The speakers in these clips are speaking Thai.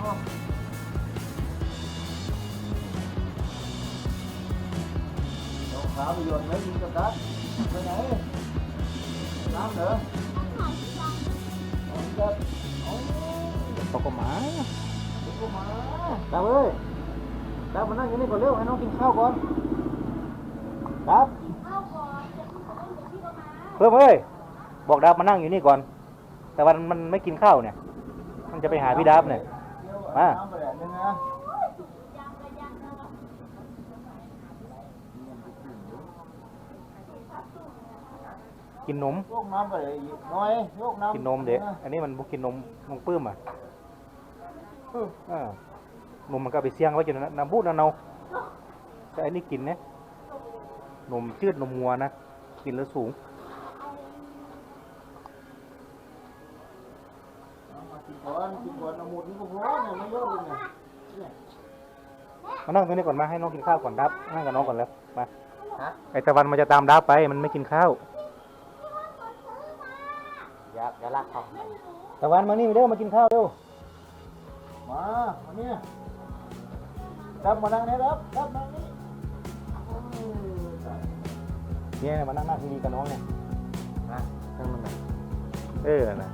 รองเท้าไปโยนไว้ยิงกับดักไปไหนน้ำเหรอเอาเกิดเอาเขาก็มาเดี๋ยวก็มาดาวเอ้ยดาวมานั่งอยู่นี่ก่อนเร็วให้น้องกินข้าวก่อนครับเพิ่มเอ้ยบอกดาวมานั่งอยู่นี่ก่อน แต่วันมันไม่กินข้าวเนี่ย มันจะไปหาพี่ดาวเนี่ย มาน้ำไปแดดนึงนะกินนมยกน้ำไปเลยอีกหน้อยยกน้ำกินนมเด็กอันนี้มันบุกินนมนมปื้มอะเออนมมันก็เอาไปเสี่ยงไว้จนน้ำบูดน้ำเนาแต่อันนี้กินเนี่ยนมจืดนมงัวนะกินแล้วสูง อามากินก่อนกินก่อนเอาหมดนี่ก็พอเนี่ยไม่ยกเลยเนี่ยเนี่ยมานั่งตรงนี้ก่อนมาให้น้องกินข้าวก่อนดับนั่งกับน้องก่อนแล้วมาไอตะวันมันจะตามดับไปมันไม่กินข้าวอยากจะรักเขาตะวันมานี่เร็วมากินข้าวเร็วมามาเนี่ยรับมานั่งนี่รับรับนั่งนี่อืมใช่เนี่ยมานั่งหน้าทีวีกับน้องเนี่ยนะนั่งมันน่ะเออนะ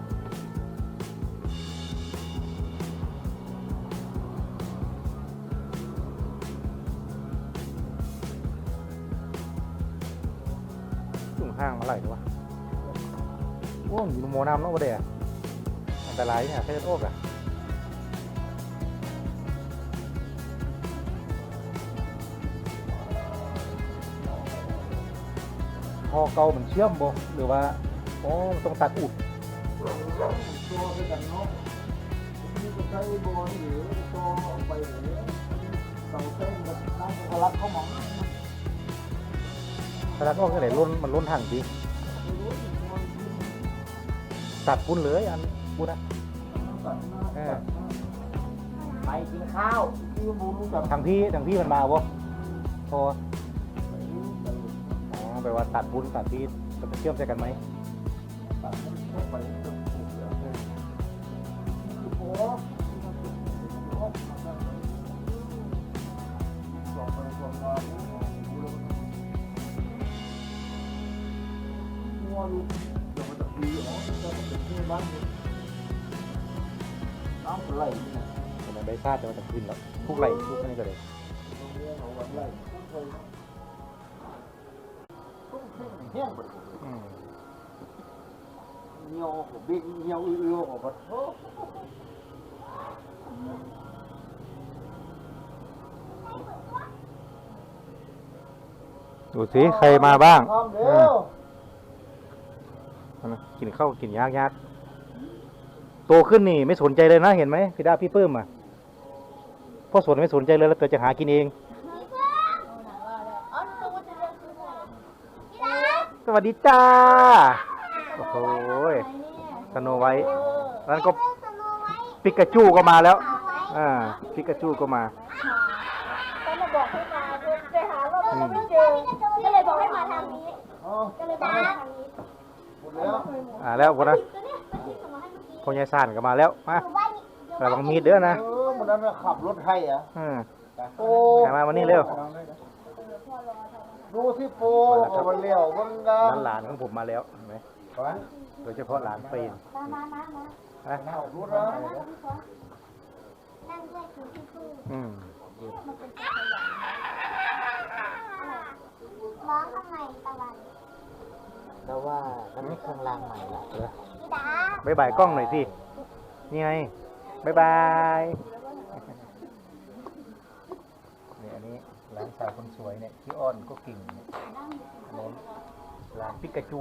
จุ่งห้างมาไหลหรือวะโอ้ยอยู่โมน้ำเนาะวะเดี๋ยวอันตรายเนี่ยเส้นโอ๊กอะพอเกาเหมันเชื่อมบ่หรือว่าอ๋อต้องตัดอุดตัวไปกันเนาะนี่ก็ใช้บอลหรือตัวเอาไปหรือเสาเส้นแบบนั่งทะลักเข้ามอ งถ้าตัดออกก็ไหนล้นมันล้นทางดีไม่รู้อีกคนตัดปุ้นเลยอันปุ้นอะตัดหน้าเอตัอดหน้าไปกินข้าวที่บูรู้จักทางพี่ทางพี่มันมาบ่พอไปไปอ๋อแปลว่าตัดปุ้นตัดพี่จะไปเชื่อมใส่กันไหมตัดมันเข้าไปจนถูกแล้วคือโอ้ สองไปสองมางัวลูกเดี๋ยวมันจะดีอ๋อจะเป็นที่บ้านน้ำไหลเนี่ยแต่มันได้ซาดแต่มันจะขึ้นแล้วทุกไหลทุกอันนี้ก็เลย Hãy อืม nhau của bên nhau yêu của vật thốt ดูสิ ใครมาบ้าง Không เอ นะกินข้าวกินยากยากโตขึ้นนี่ไม่สนใจเลยนะเห็นไหมพี่ดาพี่ปื้มอะพ่อสนไม่สนใจเลยแล้วเกิจะหากินเอง สวัสดีจ้า โอ้โหยสโนไว้นั้นก็ปิกาจูก็มาแล้ว อ่า ปิกาจูก็มาก็มาบอกให้มาไปหารอบแล้วไม่เจอก็เลยบอกให้มาทางนี้ก็เลยบอกให้มาทางนี้ อ่าแล้วพอนะตัวเนี้ยมันที่ส่งมาให้เมื่อกี้พอยายสานก็มาแล้วมาระวังมีดเด้อนะ Ừ, một đứa nó ขับรถให้อะอืมโอ้มามาวันนี้เร็วดูที่โปเอามาเลี้ยวเบังกานั่นหลานของผมมาแล้วเห็นไหมโดยเฉพาะหลานเฟรนมามามามานะขับรถนะนั่งด้วยคือพี่พูดอืมมันเป็นตัวอย่างร้องทำไมตะวัน แต่ว่ามันไม่เครื่องรางใหม่ละเออพี่ดาบายบายกล้องหน่อยสิ นี่ไงบายบายนี่อันนี้หลานสาวคนสวยเนี่ยพี่อ้อนก็กิ่งเนี่ยอันนู้นหลานปิกาจู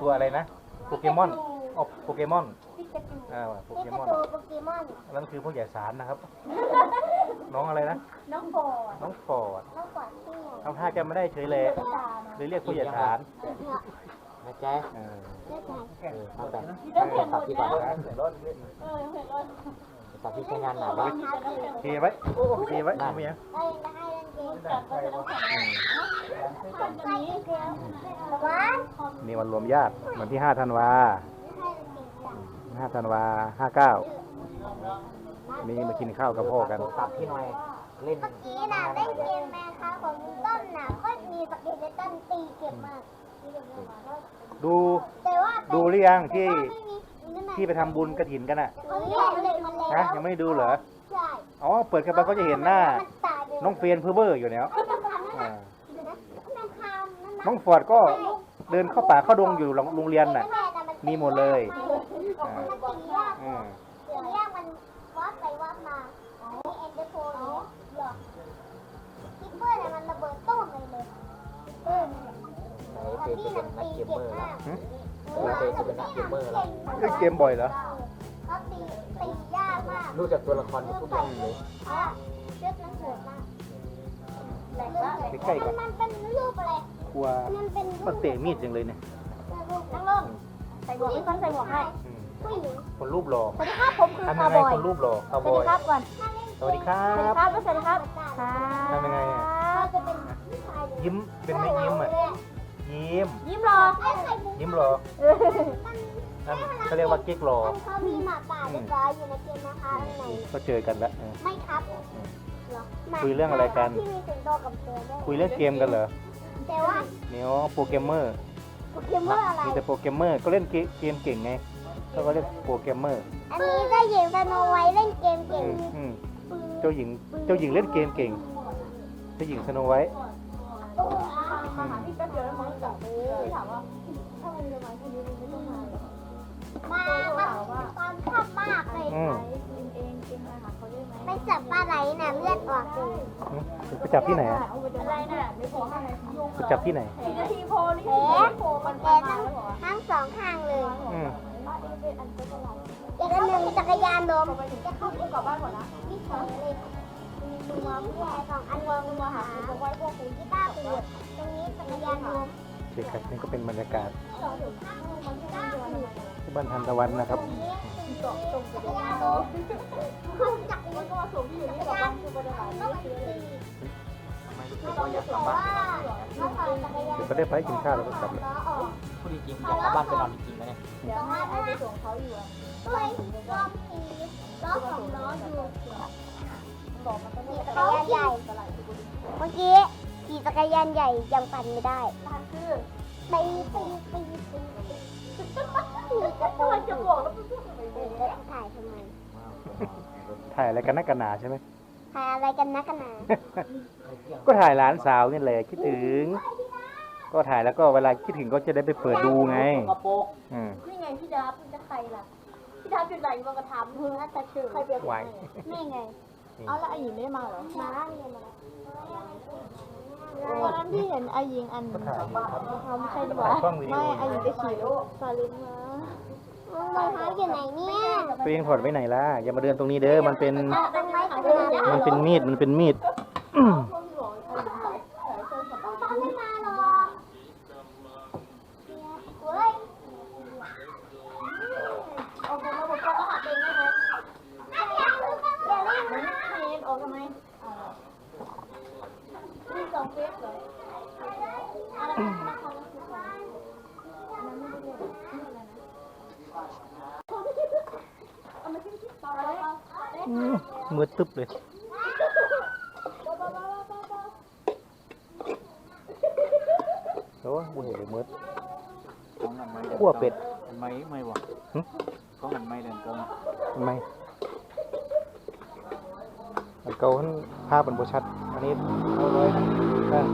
ตัวอะไรนะ โปเกมอนอ๋อโปเกมอนพี่ กระจูอ่าโปพี่เกกระมอนจูโปเกมอน นั่นคือพวกใหญ่สารนะครับ น้องอะไรนะ น้องโบดน้องฟอร์ดน้องกวาดเที่ยวทำท่าแกไม่ได้เฉยเลยตาเลยเรียกผู้ใหญ่สารนะจ๊ะเออเลือดใจเออเอาแบบต้องเห็นหมดแล้วเออเออยังเห็นเลยสับที่ใช้งานหนาบ้าบ้างเทไว้เทไว้ไม่มีหยังได้ได้เล่นเกมจับก็จะต้องแข่งทำใจเกมแต่ว่านี่วันรวมญาติวันที่5ธันวาไม่ให้เล่นเกมจ้ะ5ธันวา59นะนี่มากินข้าวกับพ่อกัน ตับพี่หน่อยเล่นเมื่อกี้น่ะเล่นเกมแมนค้าของลุงต้นน่ะก็มีสกิลเลตันตีเก็บมากดูแต่ว่าดูหรือยังที่แต่ว่าไม่มีนั่นน่ะที่ไปทำบุญกระถินกันอะเขาเรียกเด็กมันแล้วนะยังไม่ได้ดูเหรอใช่อ๋อเปิดกันไปก็จะเห็นหน้ามันตายเลยน้องเฟียนเพอเบอร์อยู่แล้วมันทำนั่นอ่าน่ะมันทำนั่นน่ะน้องฟอร์ดก็เดินเข้าป่าเข้าดงอยู่โรงเรียนน่ะแม่น่ะนมีหมดเลย มันตียากอืมตียากมันวัดไปวัดมาอันนี้เอ็นเดอร์โฟนหรอคิปเปอร์เนี่ยมันระเบิดตุ้มไปเลยเออนั่นแหละไหนเฟย์จะเป็นนักเกมเมอร์แล้วหึเฟย์จะเป็นนักเกมเมอร์แล้วเล่นเกมบ่อยเหรอเขาตีตียากมากรู้จักตัวละครทุกอย่างเลยอะเลือกนั้นโหดมากใกล้ๆก่อนมันเป็นรูปอะไรกลัวมันเป็นรูปมันเตะมีดจังเลยเนี่ย นั่งลงใส่หมวกพี่คนใส่หมวกให้อืม ผู้หญิงคนรูปหล่อสวัสดีครับผมคือทำคายังร์ไงบอยคนรูปหล่อคาวสบวัสอดียครับก่อนสวัสดีครัสวัสดีบ ครับสวัสดีครับค่ะทำยังไงอะเขาจะเป็นผู้ชายเลยยิ้มเป็นไม่ยิ้มอะยิ้ม ยิ้มรอไอ้ไข่มุกยิ้มหล่อเออนั่นเขาเรียกว่าเก๊กหล่อมันเขามีหมาป่าเรียบร้อยอยู่ในเกมนะคะข้างในก็เจอกันแล้วเออ ไม่ครับเหรอหมาคุยเรื่องอะไรกัน ที่มีสิงโตกับเสือด้วยคุยเรื่องเกมกันเหรอแต่ว่าเนี่ยวโปรแกรมเมอร์โปเกมอนอะไร มีแต่โปรแกรมเมอร์ก็เล่นเกเกมเก่งไง เขาก็เรียกโปรแกรมเมอร์อันนี้เจ้าหญิงสโนไวท์เล่นเกมเก่อืงมอืมเจ้าหญิงเจ้าหญิงเล่นเกมเก่ง เจ้าหญิงสโนไวท์อืมพี่แป๊บเดียวแล้วมันกลับไปพี่ถามว่าถ้ามันจะมาที่นี่มันไม่ต้องมามาครับตอนชอบมากเลยอืมกินเองกินอาหารเขาได้ไหมไปจับปลาไหลน่ะเลือดออกเลยอืมไปจับที่ไหนอะอะไรน่ะไม่พอให้ยุงไปจับที่ไหนสี่นาทีพอนี่แผลโผล่มันแผลทั้งทั้งสองข้างเลย อืม อีกอันหนึ่งจักรยานล้มจะเข้าไปกลับบ้านก่อนนะมีสองเลยมีมือผู้ชายสองอันวางมือหาไว้พวกคุณกีตาร์ปูดตรงนี้จักรยานล้มโอเคครับนี่ก็เป็นบรรยากาศที่บ้านทันตะวันนะครับจักรยานล้มขึ้นจักรยานก็มาส่งที่อยู่นี่กลับบ้านคือประเด็นอะไรต้องไปขี่ทำไมรู้สึกว่าอยากกลับแต่บ้านว่าถ้าปั่นจักรยานเดี๋ยวก็ได้ไปกินข้าวแล้วก็กลับเลยล้อออก พูดจริงๆอยากกลับบ้านไปนอนจริงๆนะเนี่ยเดี๋ยวให้ไอไปส่งเขาอยู่อะด้ยรอบทีล้อสองล้ออยู่บอกมันก็ม่จักรยานใหญ่ เมื่อกี้ขี่จักรยานใหญ่ยังปั่นไม่ได้ทางคือตีตีตีตีตีกระโปรงจะบอกแล้วมันพูดอะไรเออแล้วถ่ายทำไมถ่ายอะไรกันนักกันหนาใช่ไหมถ่ายอะไรกันนะกันนะก็ถ่ายหลานสาวนี่แหละคิดถึง ก็ถ่ายแล้วก็เวลาคิดถึงก็จะได้ไปเปิดดูไงกระโปรงอืมนี่ไงพี่ดาบมันจะใครล่ะพี่ดาบจุดไหนมากระทำมึงอาจจะชื่อใครเปลี่ยนไหวนี่ไงเอาแล้วไอหญิงไม่มาเหรอมาเรียนมาวันนั้นพี่เห็นไอหญิงอันก็ถ่ายอยู่ครับทำใช่หรือเปถ่าล่ายกล้องวิดีไม่โอไอหญิงไปขี่รถซาเล้งมารองเท้าอยู่ไหนเนี่ยตัวเองถอดไว้ไหนล่ะอย่ามาเดินตรงนี้เด้อมันเป็นตรงไม้ขนาดมันเป็นมีดมันเป็นมีด อืม เขาไม่มาหรอกเฮ้ย โอเคแล้วผมก็หัดเองได้ไหม อย่าเล่น มันไม่เห็นออกทำไมมีสองเฟสเหรอ อื มมืดตึ๊บเลยโอ้ยบุเห็นเลยมืดของอันไม่คั่วเป็ดไม่ไม่หวังหึของอันไม่เดินกงทำไมมันเกาขึ้นภาพมันบชัด อันนี้เอาเลยเออ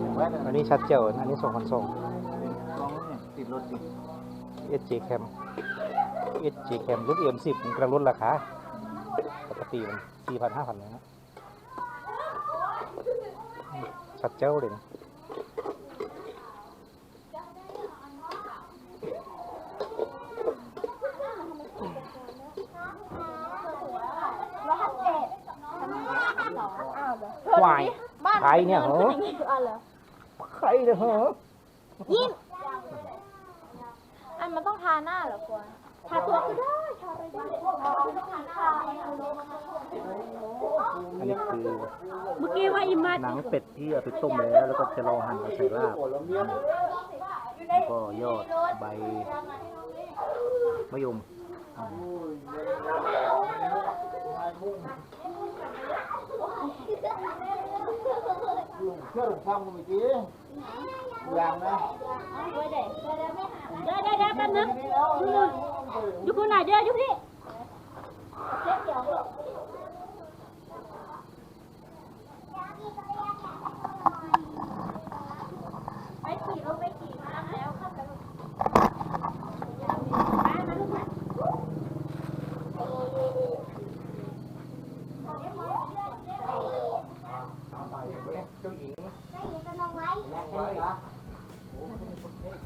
อย่างแรกเลยอันนี้ชัดเจ๋วอันนี้สองพันสองกองเนี่ยติดรถดิ SJ Cam SJ Cam รุ่น M10 มันกำลังลดราคา ปกติมันสี่พันห้าพันเลยนะชัดเจ้าเลยนะร้อยห้าสิบเจ็ดควายใครเนี่ยเหรออะเหรอใครเนี่ยเหรอยิ้มอันมันต้องทาหน้าเหรอควรทาตัวก็ได้ทา อันนี้คือเมื่อกี้ว่าอิมมาหนังเป็ดที่เอาไปต้มแล้ว แล้วก็จะรอหั่นมาใส่ลาบแล้วก็ยอดใบมะยมเครื่องฟังเมื่อกี้ อย่างนะเดี๋ยวเดี๋ยวเดี๋ยวเดี๋ยวเดี๋ยวแป๊บนึง นี่แล้ว อยู่อยู่คุณไหนเดี๋ยวอยู่พี่ไปขี่รถไปขี่มาแล้วเข้าไปมามาลูกมา เจ้าหญิง ได้ยินกันเอาไว้ แรงแค่ไหนนะโอ้โหแรงใครแรงหมดไป เลย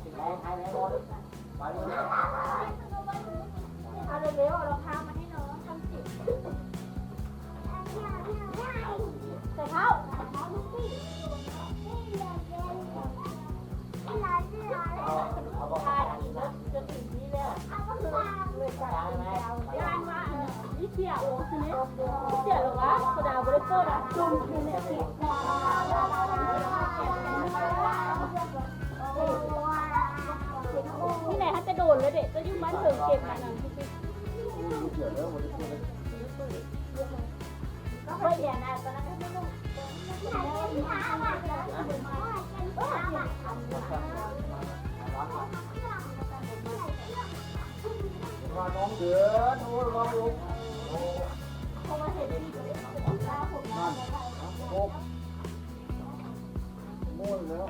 เอาเร็วๆเอารองเท้ามาให้น้องทำสิใส่เท้าเอาเอาบอกทาดีรถจะถึงนี่แล้วยานว่านี่เสียโอ้ใช่ไหมเสียหรอวะกระดาษบริโภคอะจุ่มอยู่เนี่ยสิ นี่ไหนถ้าจะโดนเลยเด็กจะยุ่งมันเถิงเก็บมันนะเดี๋ยวเดี๋ยววันนี้พูดเลยก็เรียนนะตอนนั้นก็ไม่รู้ว่าน้องเดือดโอ้ยว่าลูกโอ้เขามาเห็นที่ตาผมนั่นโอ้โม่แล้ว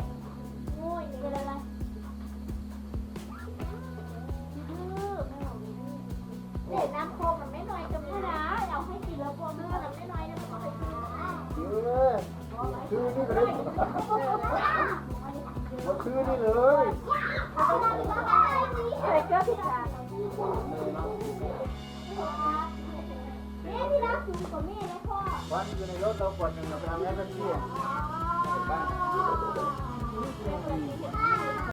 คือนี่เลยมาคือนี่เลยใส่เกลือผิดทางวันอยู่ในรถเราปวดหนึ่งเราไปทำแม่เปิ้ลเที่ยบ้าน